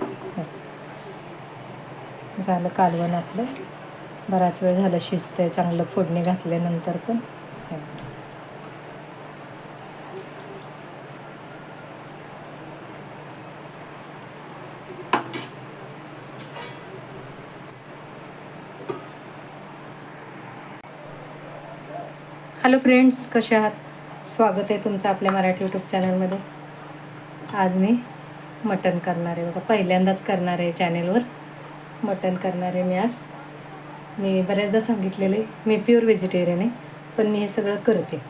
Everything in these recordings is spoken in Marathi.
हो. झालं कालवण आपलं. बराच वेळ झालं शिजतंय चांगलं फोडणी घातल्यानंतर पण. हो. हॅलो फ्रेंड्स कसे आहात? स्वागत आहे तुमचं आपल्या मराठी यूट्यूब चॅनलमध्ये आज मी मटण करणार आहे बघा पहिल्यांदाच करणार आहे चॅनेलवर मटण करणार आहे मी आज. मी बऱ्याचदा सांगितलेले मी प्युअर व्हेजिटेरियन आहे पण मी हे सगळं करते.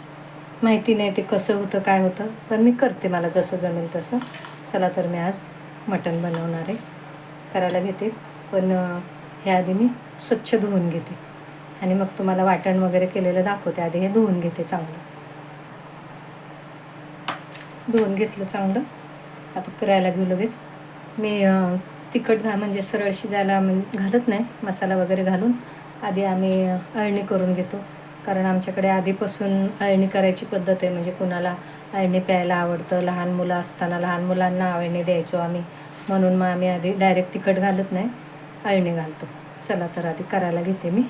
माहिती नाही ते कसं होतं काय होतं पण मी करते मला जसं जमेल तसं. चला तर मी आज मटण बनवणार आहे. करायला घेते पण हे ह्याआधी मी स्वच्छ धुवून घेते. आणि मग तुम्हाला वाटण वगैरे केलेलं दाखवते आधी हे धुवून घेते चांगलं. धुवून घेतलं चांगलं. आता करायला घेऊ लगेच. मी तिखट घा म्हणजे सरळ शिजायला म्हणजे घालत नाही मसाला वगैरे घालून. आधी आम्ही अळणी करून घेतो. कारण आमच्याकडे आधीपासून अळणी करायची पद्धत आहे म्हणजे कोणाला अळणी प्यायला आवडतं लहान मुलं असताना लहान मुलांना अळणी द्यायचो आम्ही. म्हणून मग आम्ही आधी डायरेक्ट तिखट घालत नाही अळणी घालतो. चला तर आधी करायला घेते मी.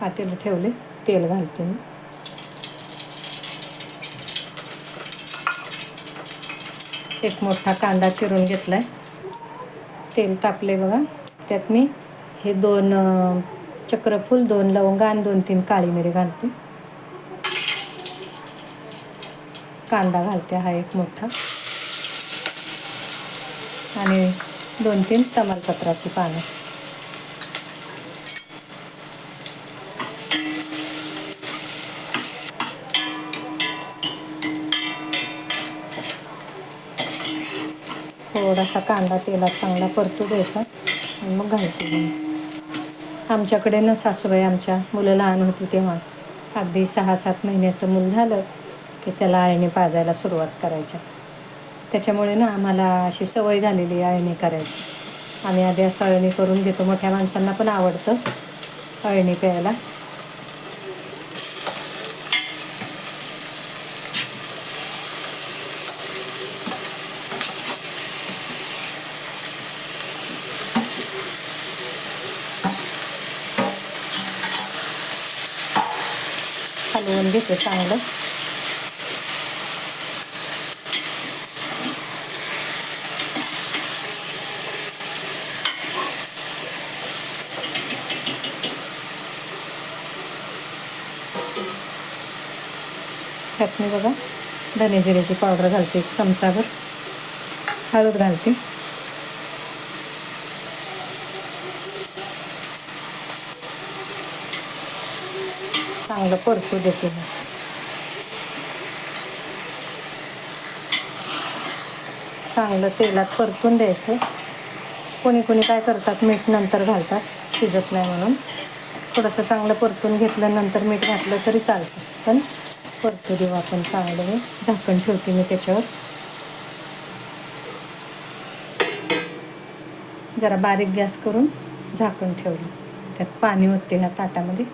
पातेलं ठेवले तेल घालते मी. एक मोठा कांदा चिरून घेतला आहे तेल तापले बघा. त्यात मी हे दोन चक्रफूल दोन लवंगा आणि दोन तीन काळी मिरी घालते. कांदा घालते हा एक मोठा. आणि दोन तीन तमालपत्राची पानं. थोडासा कांदा तेलात चांगला परतू द्यायचा आणि मग घालते आमच्याकडे ना सासूबाई आमच्या मुलं लहान होती तेव्हा. अगदी सहा सात महिन्याचं मूल झालं की त्याला अळणी पाजायला सुरुवात करायच्या. त्याच्यामुळे ना आम्हाला अशी सवय झालेली आहे अळणी करायची. आम्ही आधी असं अळणी करून घेतो. मोठ्या माणसांना पण आवडतं अळणी प्यायला. उकळून घेते चांगलं. त्यात मी बघा धने जिऱ्याची पावडर घालते एक चमचाभर हळद घालते. चांगलं परतू देते मी चांगलं तेलात परतून द्यायचं. कोणी कोणी काय करतात मीठ नंतर घालतात शिजत नाही म्हणून. थोडंसं चांगलं परतून घेतलं नंतर मीठ घातलं तरी चालतं. पण परतू देऊ आपण चांगलं मी झाकण ठेवते मी त्याच्यावर. जरा बारीक गॅस करून झाकण ठेवलं. त्यात पाणी होते ह्या ताटामध्ये.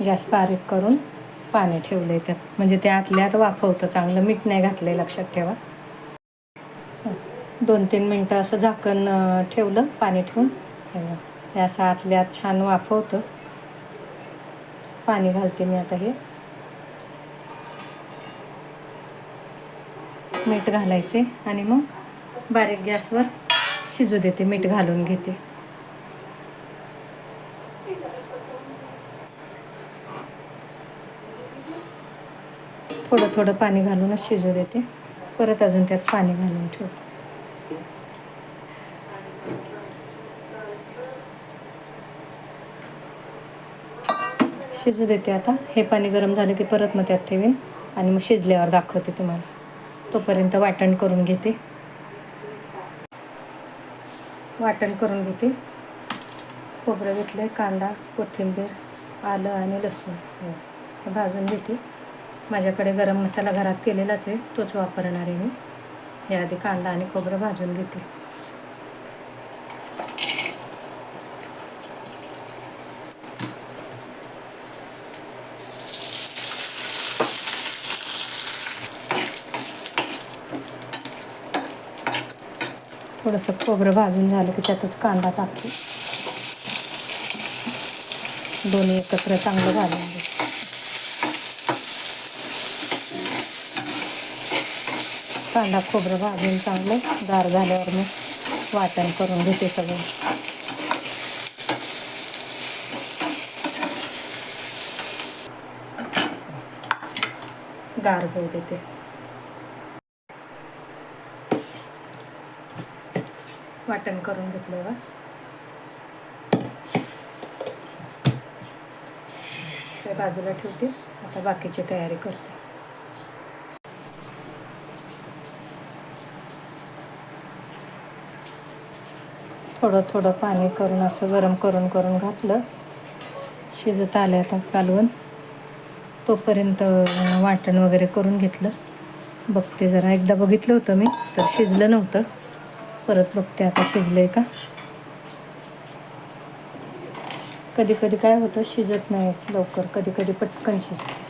गॅस बारीक करून पाणी ठेवलं त्यात. म्हणजे ते आतल्यात वाफवतं. चांगलं मीठ नाही घातलं लक्षात ठेवा. दोन तीन मिनटं असं झाकण ठेवलं पाणी ठेवून. हे असं आतल्यात छान वाफवतं. पाणी घालते मी आता हे. मीठ घालायचे आणि मग बारीक गॅसवर शिजू देते. मीठ घालून घेते. थोडं थोडं पाणी घालूनच शिजू देते. परत अजून त्यात पाणी घालून ठेवते. शिजू देते आता. हे पाणी गरम झालं की परत मग त्यात ठेवीन आणि मग शिजल्यावर दाखवते तुम्हाला. तोपर्यंत वाटण करून घेते. वाटण करून घेते. खोबरं घेतलं कांदा कोथिंबीर आलं आणि लसूण. भाजून घेते. माझ्याकडे गरम मसाला घरात केलेलाच आहे तोच वापरणार आहे मी. याआधी कांदा आणि खोबरं भाजून घेते. थोडंसं खोबरं भाजून झालं की त्यातच कांदा टाकते. दोन्ही एकत्र चांगलं घालून घेते कांदा खोबरं भाजून चांगलं गार झाल्यावर मी वाटण करून घेते सगळं. गार होऊ देते. वाटण करून घेतलं बा त्या बाजूला ठेवते. आता बाकीची तयारी करते. थोडं थोडं पाणी करून असं गरम करून करून घातलं. शिजत आले आता कालवण. तोपर्यंत वाटण वगैरे करून घेतलं. बघते जरा एकदा बघितलं होतं मी तर शिजलं नव्हतं. परत बघते आता शिजलं आहे का. कधी कधी काय होतं शिजत नाही लवकर. कधी कधी पटकन शिजतं.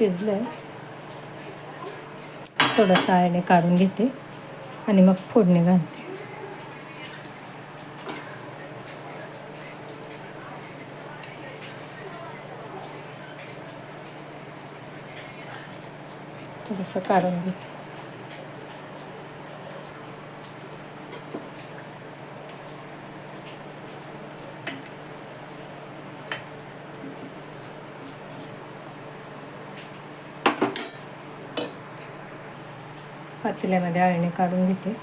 शिजलं आहे थोडंसं आळणे काढून घेते आणि मग फोडणी घालते. थोडंसं काढून घेते. पातेल्यामध्ये आळणी काढून घेते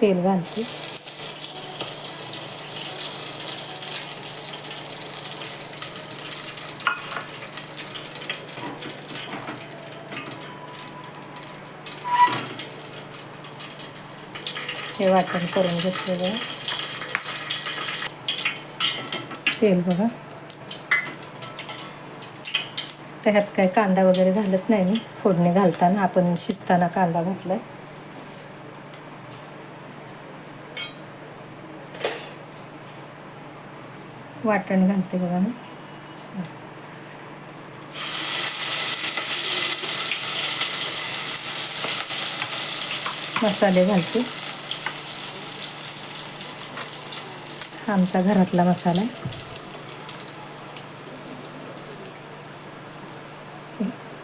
तेल घालते वाटण करून घेतलेलं आहे. तेल बघा. त्याच्यात काय कांदा वगैरे घालत नाही मी. फोडणी घालताना आपण शिजताना कांदा घातलाय. वाटण घालते बघा मी. मसाले घालते हा आमचा घरातला मसाला.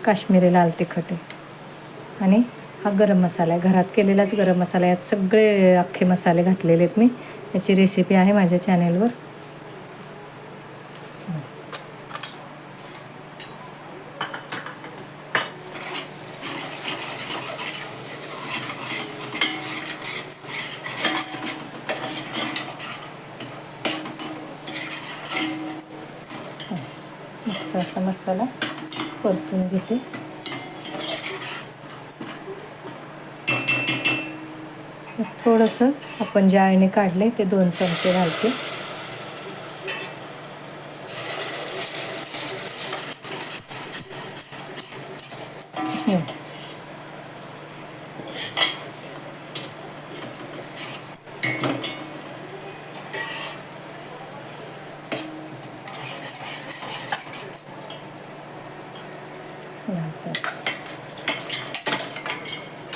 काश्मीरी लाल तिखट आहे. आणि हा गरम मसाला आहे. घरात केलेलाच गरम मसाला यात सगळे अख्खे मसाले घातलेले आहेत मी. याची रेसिपी आहे माझ्या चॅनेलवर मस्त असा मसाला परतून घेते थोडंसं आपण जे आळणी काढले ते दोन चमचे घालते घालते.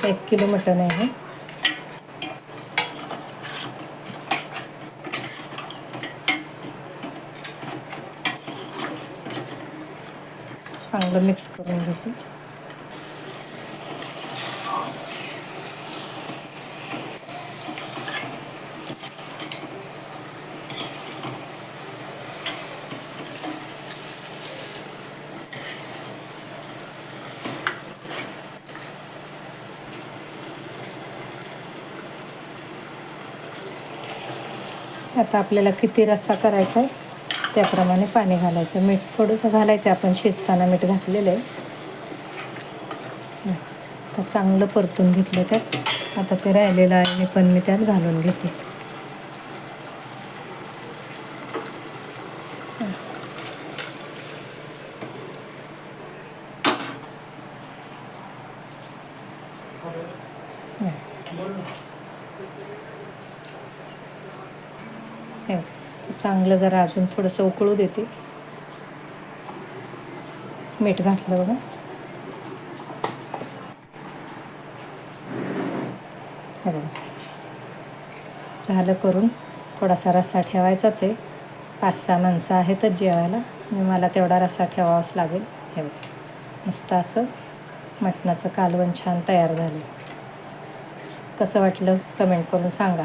एक किलो मटण आहे चांगलं मिक्स करून घेते. आता आपल्याला किती रस्सा करायचा आहे? त्याप्रमाणे पाणी घालायचं. मीठ थोडंसं घालायचं. आपण शिजताना मीठ घातलेलं आहे. तर चांगलं परतून घेतलं त्यात आता ते राहिलेलं आहे. पण मी त्यात घालून घेते. बघ, जरा अजून थोडंसं उकळू देते. मीठ घातलं बघा. हे झालं करून थोडासा रस्सा ठेवायचाच आहे. पाच सहा माणसं आहेतच जेवायला. मला तेवढा रस्सा ठेवावाच लागेल. हे बघ. मस्त असं मटणाचं कालवण छान तयार झालं. कसं वाटलं? कमेंट करून सांगा.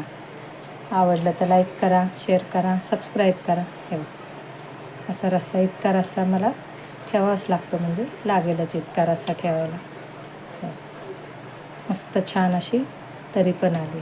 आवडलं तर लाईक करा शेअर करा सबस्क्राईब करा. ठेवा असा रस्सा इतका रस्सा मला ठेवावाच लागतो म्हणजे लागेलच इतका रस्सा ठेवायला. हो. मस्त छान अशी तरी पण आली.